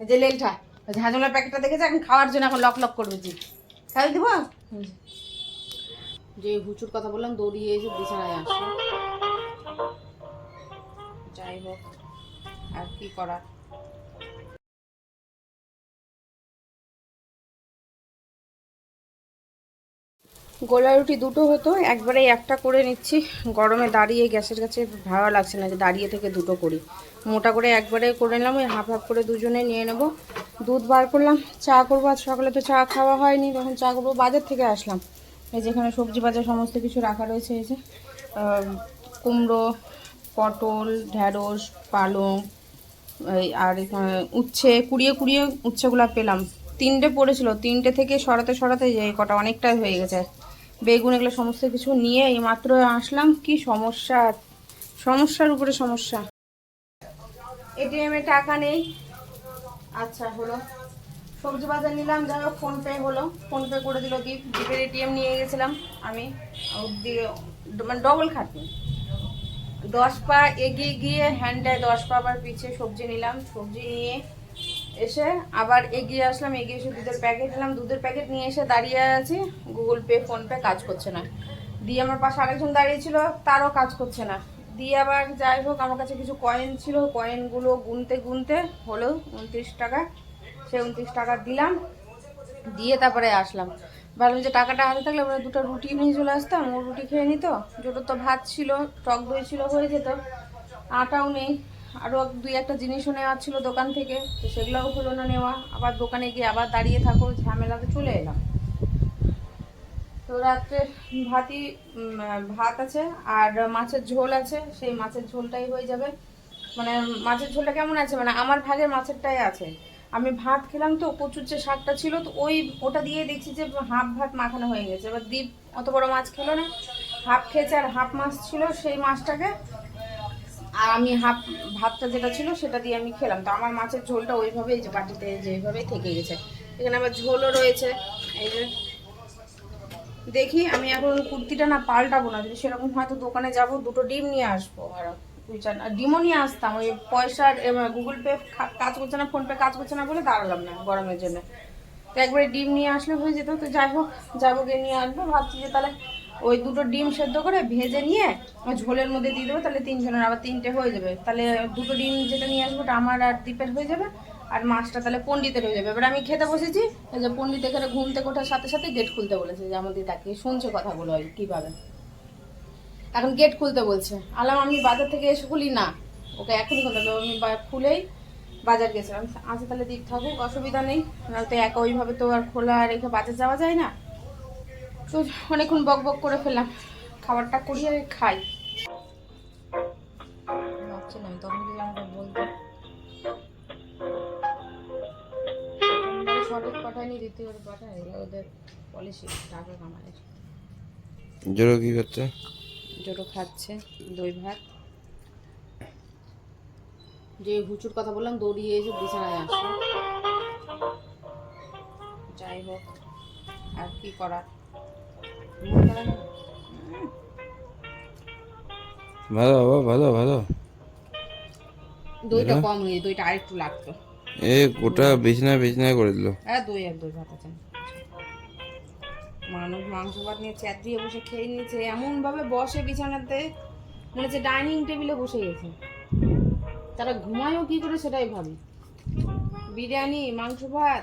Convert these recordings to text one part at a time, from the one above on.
এই যে লেলটা ঝাঁঝলার প্যাকেটটা দেখেছে? এখন খাওয়ার জন্য এখন লক লক করবে জি খাই দিব? যে হুচুর কথা বললাম, দৌড়িয়ে এসে বিছানায় আসলো। যাই হোক, আর কি করার? গোলা রুটি দুটো হতো একবারে একটা করে নিচ্ছি। গরমে দাঁড়িয়ে গ্যাসের কাছে ভালো লাগছে না যে দাঁড়িয়ে থেকে দুটো করি। মোটা করে একবারে করে নিলাম, ওই হাফ হাফ করে দুজনে নিয়ে নেব। দুধ বার করলাম, চা করব, আজ সকালে তো চা খাওয়া হয়নি, তখন চা করব, বাজার থেকে আসলাম। এই যেখানে সবজি বাজার সমস্ত কিছু রাখা রয়েছে, এই যে কুমড়ো, পটল ঢ্যাঁড়স পালং আর উচ্ছে, কুড়িয়ে কুড়িয়ে উচ্ছেগুলো পেলাম। তিনটে পড়েছিল, তিনটে থেকে সরাতে সরাতে যে কটা অনেকটাই হয়ে গেছে। বেগুন এগুলো সমস্ত কিছু নিয়ে এই মাত্র আসলাম, কি সমস্যা? সমস্যার উপরে সমস্যা। এটিএমে টাকা নেই। আচ্ছা হলো। সবজি বাজার নিলাম, যাই হোক, ফোনপে হলো। ফোনপে করে দিল দীপ। দীপের এটিএম নিয়ে গেছিলাম আমি। দিয়ে মানে ডবল খাটনি। দশ পা এগিয়ে গিয়ে হ্যান্ডে দশ পা আবার পিছিয়ে সবজি নিলাম। সবজি নিয়ে এসে আবার এগিয়ে আসলাম, এগিয়ে এসে দুধের প্যাকেট নিলাম। দুধের প্যাকেট নিয়ে এসে দাঁড়িয়ে আছি। গুগল পে ফোনপে কাজ করছে না। দিয়ে আমার পাশে আরেকজন দাঁড়িয়ে ছিল, তারও কাজ করছে না। দিয়ে আবার যাই হোক, আমার কাছে কিছু কয়েন ছিল। কয়েনগুলো গুনতে গুনতে হলো উনত্রিশ টাকা। সেই উনত্রিশ টাকা দিলাম। দিয়ে তারপরে আসলাম। ভাবলাম যে টাকাটা হাতে থাকলে ওরা দুটো রুটি নিয়ে চলে আসতাম। ও রুটি খেয়ে নিত। দুটো তো ভাত ছিল, টক দই ছিল হয়ে যেত। আটাও নেই। আরও দুই একটা জিনিসও নেওয়ার ছিল দোকান থেকে, তো সেগুলোও হলো না নেওয়া। আবার দোকানে গিয়ে আবার দাঁড়িয়ে থাকো, ঝামেলাতে চলে এলাম। তো রাত্রে ভাতই ভাত আছে আর মাছের ঝোল আছে, সেই মাছের ঝোলটাই হয়ে যাবে। মানে মাছের ঝোলটা কেমন আছে? মানে আমার ভাগের মাছেরটাই আছে। আমি ভাত খেলাম তো, কচুর যে শাকটা ছিল, তো ওই ওটা দিয়ে দেখছি যে হাফ ভাত মাখানো হয়ে গেছে। এবার দ্বীপ অত বড় মাছ খেলো না। হাফ খেয়েছে আর হাফ মাছ ছিল সেই মাছটাকে আর আমি হাফ, ভাতটা যেটা ছিল সেটা দিয়ে আমি খেলাম। তো আমার মাছের ঝোলটা ওইভাবেই যে বাটিতে যেভাবেই থেকে গেছে। এখানে আবার ঝোলও রয়েছে। এই যে দেখি, আমি এখন কুর্তিটা না পাল্টাবো না। যদি সেরকম হয়তো দোকানে যাব, দুটো ডিম নিয়ে আসব। আর আর ডিমও নিয়ে আসতাম। ওই পয়সার গুগল পে কাজ করছে না ফোনপে কাজ করছে না বলে দাঁড়ালাম না গরমের জন্য। তো একবারে ডিম নিয়ে আসলে হয়ে যেত। তো যাই হোক, যাব গিয়ে নিয়ে আসব। ভাবছি যে তাহলে ওই দুটো ডিম সেদ্ধ করে ভেজে নিয়ে ওই ঝোলের মধ্যে দিয়ে দেবো, তাহলে তিনজনের আবার তিনটে হয়ে যাবে। তাহলে দুটো ডিম যেটা নিয়ে আসব ওটা আমার আর দ্বীপের হয়ে যাবে, আর মাছটা তাহলে পণ্ডিতের হয়ে যাবে। এবার আমি খেতে বসেছি, এই যে পণ্ডিত এখানে ঘুম থেকে ওঠার সাথে সাথে গেট খুলতে বলেছে, যে আমাদের তাকে শুনছে কথাগুলো ওই কীভাবে এখন গেট খুলতে বলছে, আলাম আমি বাজার থেকে এসে খুলি না, ওকে এখনই খুলতে হবে। আমি খুলেই বাজার গেছিলাম। আচ্ছা তাহলে দিক থাকুক, অসুবিধা নেই তো একা ওইভাবে তো আর খোলা রেখে বাজার যাওয়া যায় না। তো অনেকক্ষণ বক বক করে ফেললাম। খাবারটা করিয়ে খাই। ভাবছি না তখন যদি আমাকে বলতো সঠিক পাঠায়নি দ্বিতীয়বার পাঠায় এগুলো ওদের পলিসি টাকা কামায় জোরো কি করছে জোটো খাচ্ছে দই ভাত। যে হুচুর কথা বললাম দৌড়িয়ে এসে বিছানায় আসলো। যাই হোক আর কি করার? ভালো বাবা ভালো ভালো। দইটা কম হয়ে দইটা আরেকটু লাগতো। এ গোটা বিছনা বিছনা করে দিল। হ্যাঁ দই আর দই ভাত আছে। মানুষ মাংস ভাত নিয়ে চ্যাট দিয়ে বসে খেয়ে নিয়েছে এমন ভাবে বসে বিছানাতে মনে হচ্ছে ডাইনিং টেবিলে বসে গেছে। তারা ঘুমায়ও কি করে সেটাই ভাবি। বিরিয়ানি মাংস ভাত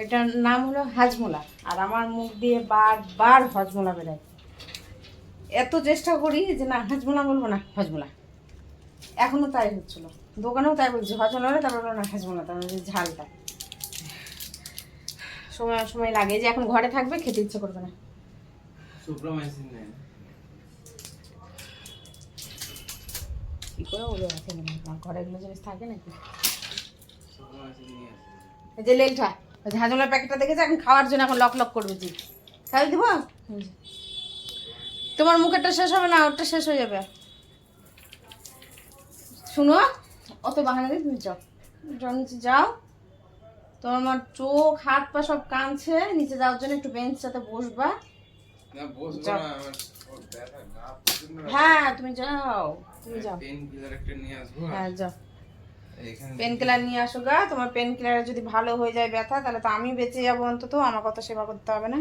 এটার নাম হলো হাজমোলা। আর আমার মুখ দিয়ে বারবার হজমোলা বেরোয়। এত চেষ্টা করি যে না হাজমোলা বলব না হজমোলা। এখনও তাই হচ্ছিল। দোকানেও তাই বলছি হজমোলা তারপর বলব না হাজমোলা তার মানে ঝালটা। সময় সময় লাগে যে এখন ঘরে থাকবে খেতে ইচ্ছে করবে না। কী করে ওগুলো আছে ঘরে এগুলো জিনিস থাকে নাকি? এই যে লেলটা। ওই যে প্যাকেটটা দেখেছে? এখন খাওয়ার জন্য এখন লক লক করবে জি খাই দিব? তোমার মুখেরটা শেষ হবে না ওরটা শেষ হয়ে যাবে। শুনো অত বাহানা দিয়ে তুমি যাও। নিচে যাও। তোমার চোখ হাত পা সব কাঁদছে। নিচে যাওয়ার জন্য একটু বেঞ্চ বেঞ্চটাতে বসবা। হ্যাঁ তুমি যাও তুমি যাও। হ্যাঁ যাও। পেন কিলার নিয়ে আসো গা। তোমার পেন কিলার যদি ভালো হয়ে যায় ব্যথা, তাহলে তো আমি বেঁচে যাব অন্তত। আমার কথা সেবা করতে হবে না।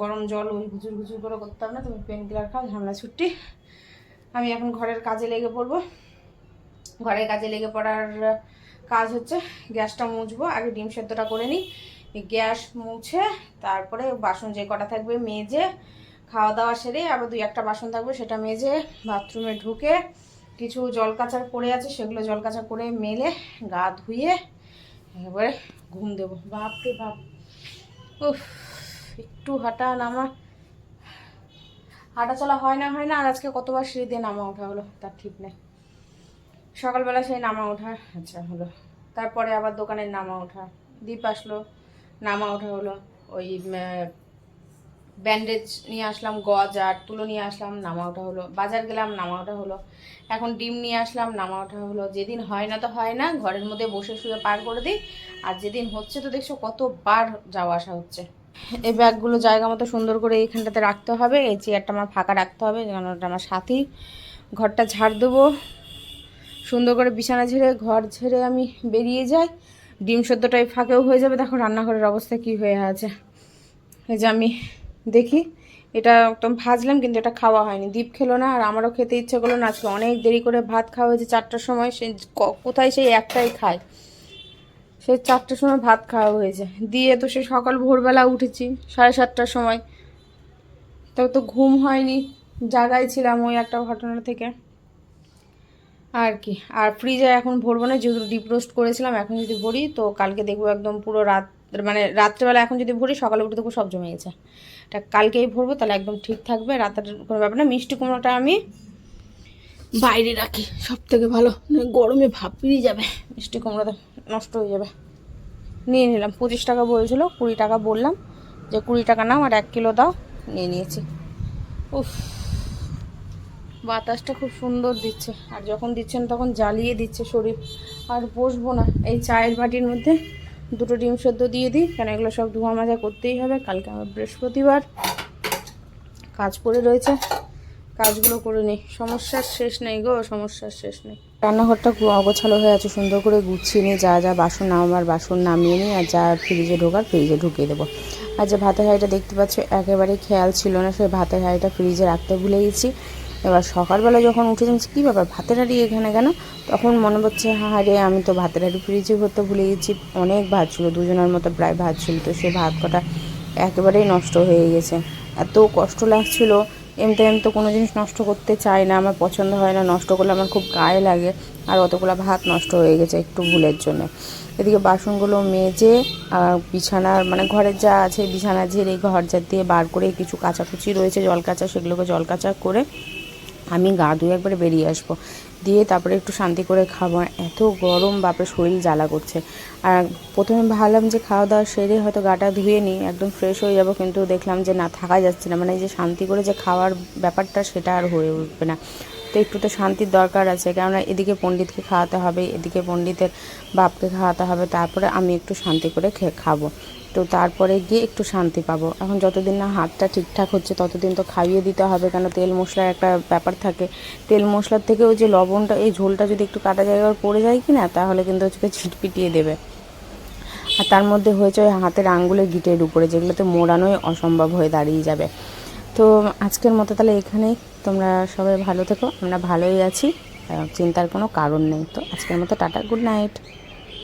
গরম জল ওই গুজুর গুজুর করে করতে হবে না। তুমি পেন কিলার খাও, ঝামেলা ছুটি। আমি এখন ঘরের কাজে লেগে পড়ব। ঘরের কাজে লেগে পড়ার কাজ হচ্ছে গ্যাসটা মুছবো। আগে ডিম সেদ্ধটা করে নিই। গ্যাস মুছে তারপরে বাসন যে কটা থাকবে মেজে, খাওয়া দাওয়া সেরে আবার দুই একটা বাসন থাকবে, সেটা মেজে বাথরুমে ঢুকে কিছু জল কাচার পড়ে আছে, সেগুলো জল কাচা করে মেলে, গা ধুয়ে এবারে ঘুম দেবো। বাপরে বাপ। উফ, একটু হাঁটা নামা। হাঁটা চলা হয় না হয় না, আর আজকে কতবার সিঁড়ি দিয়ে নামা ওঠা হলো, তার ঠিক নেই। সকালবেলা সেই নামা ওঠা আচ্ছা হলো। তারপরে আবার দোকানের নামা ওঠা। দ্বীপ আসলো, নামা ওঠা হলো। ওই ব্যান্ডেজ নিয়ে আসলাম, গজ আর তুলো নিয়ে আসলাম নামা ওঠা হলো। বাজার গেলাম নামা ওঠা হলো। এখন ডিম নিয়ে আসলাম নামা ওঠা হলো। যেদিন হয় না তো হয় না, ঘরের মধ্যে বসে শুয়ে পার করে দিই। আর যেদিন হচ্ছে তো দেখছ, কতবার যাওয়া আসা হচ্ছে। এই ব্যাগগুলো জায়গা মতো সুন্দর করে এইখানটাতে রাখতে হবে। এই চেয়ারটা আমার ফাঁকা রাখতে হবে, কারণ ওটা আমার সাথী। ঘরটা ঝাড় দেবো। সুন্দর করে বিছানা ঝেড়ে, ঘর ঝেড়ে আমি বেরিয়ে যাই। ডিম সেদ্ধটাই ফাঁকেও হয়ে যাবে। দেখো রান্নাঘরের অবস্থা কি হয়ে আছে। এই যে আমি দেখি। এটা একদম ভাজলাম কিন্তু এটা খাওয়া হয়নি। দ্বীপ খেলো না আর আমারও খেতে ইচ্ছে করল না। আজকে অনেক দেরি করে ভাত খাওয়া হয়েছে, চারটার সময় সে কোথায় সেই একটাই খায়। সেই চারটার সময় ভাত খাওয়া হয়েছে। দিয়ে তো সে সকাল ভোরবেলা উঠেছি, সাড়ে সাতটার সময়। তবে তো ঘুম হয়নি জাগাই ছিলাম ওই একটা ঘটনা থেকে। আর কি, আর ফ্রিজে এখন ভরবো না, যেহেতু ডিপ রোস্ট করেছিলাম, এখন যদি ভরি তো কালকে দেখব একদম পুরো রাত মানে রাত্রেবেলা এখন যদি ভরি সকালে উঠে দেখব সব জমে গেছে। এটা কালকেই ভরবো, তাহলে একদম ঠিক থাকবে, রাতের কোনো ব্যাপার না। মিষ্টি কুমড়োটা আমি বাইরে রাখি, সব থেকে ভালো। গরমে ভাপ বেরিয়ে যাবে। মিষ্টি কুমড়োটা নষ্ট হয়ে যাবে। নিয়ে নিলাম, পঁচিশ টাকা বলছিল, কুড়ি টাকা বললাম। যে কুড়ি টাকা নাও আর এক কিলো দাও, নিয়ে নিয়েছি। উফ, বাতাসটা খুব সুন্দর দিচ্ছে। আর যখন দিচ্ছেন তখন জ্বালিয়ে দিচ্ছে শরীর। আর বসবো না, এই চায়ের বাটির মধ্যে। দুটো ডিম সেদ্ধ দিয়ে দিই। কেন এগুলো সব ধোয়া মাজা করতেই হবে। কালকে আমার বৃহস্পতিবার। কাজ পড়ে রয়েছে। কাজগুলো করে নিই। সমস্যার শেষ নেই গো, সমস্যার শেষ নেই। রান্নাঘরটা খুব অগোছালো হয়ে আছে। সুন্দর করে গুছিয়ে নিই। যা যা বাসন নামার বাসন নামিয়ে নিই। আর যা ফ্রিজে ঢোকার, ফ্রিজে ঢুকিয়ে দেবো। আর যে ভাতের হাঁড়িটা দেখতে পাচ্ছ একেবারে খেয়াল ছিল না। সেই ভাতের হাঁড়িটা ফ্রিজে রাখতে ভুলে গেছি। এবার সকালবেলা যখন উঠে যাচ্ছি কী ব্যাপার, ভাতের হাঁড়ি এখানে কেন? তখন মনে পড়ছে হ্যাঁ রে আমি তো ভাতের হাঁড়ি ফ্রিজে করতে ভুলে গেছি। অনেক ভাত ছিল, দুজনের মতো প্রায় ভাত ছিল, তো সে ভাত কটা একেবারেই নষ্ট হয়ে গেছে। এত কষ্ট লাগছিল, এমতে এমতে কোনো জিনিস নষ্ট করতে চাই না, আমার পছন্দ হয় না, নষ্ট করলে আমার খুব গায়ে লাগে, আর অতগুলো ভাত নষ্ট হয়ে গেছে একটু ভুলের জন্য। এদিকে বাসনগুলো মেজে, আর বিছানার মানে ঘরের যা আছে, বিছানা ঝেড়ে, ঘর যা দিয়ে বার করে কিছু কাচাকুচি রয়েছে, জল কাচা, সেগুলোকে জল কাচা করে আমি গা ধুয়ে একবারে বেরিয়ে আসব। দিয়ে তারপরে একটু শান্তি করে খাব। এত গরম, বাপরে, শরীর জ্বালা করছে। আর প্রথমে ভাবলাম যে খাওয়া দাওয়া সেরে হয়তো গাটা ধুয়ে নিই, একদম ফ্রেশ হয়ে যাব। কিন্তু দেখলাম যে না, থাকা যাচ্ছে না। মানে যে শান্তি করে যে খাওয়ার ব্যাপারটা, সেটা আর হয়ে উঠবে না। তো একটু তো শান্তির দরকার আছে। কেননা এদিকে পণ্ডিতকে খাওয়াতে হবে, এদিকে পণ্ডিতের বাপকে খাওয়াতে হবে, তারপরে আমি একটু শান্তি করে খাব। তো তারপরে গিয়ে একটু শান্তি পাবো। এখন যতদিন না হাতটা ঠিকঠাক হচ্ছে, ততদিন তো খাইয়ে দিতে হবে কেন তেল মশলার একটা ব্যাপার থাকে। তেল মশলার থেকে ওই যে লবণটা, এই ঝোলটা যদি একটু কাটা জায়গায় পড়ে যায় কি না তাহলে কিন্তু হচ্ছে ছিটপিটিয়ে দেবে। আর তার মধ্যে হয়েছে ওই হাতের আঙ্গুলের গিটের উপরে, যেগুলোতে মোড়ানোই অসম্ভব হয়ে দাঁড়িয়ে যাবে। তো আজকের মতো তাহলে এখানেই। তোমরা সবাই ভালো থেকো, আমরা ভালোই আছি। চিন্তার কোনো কারণ নেই। তো আজকের মতো টাটা, গুড নাইট।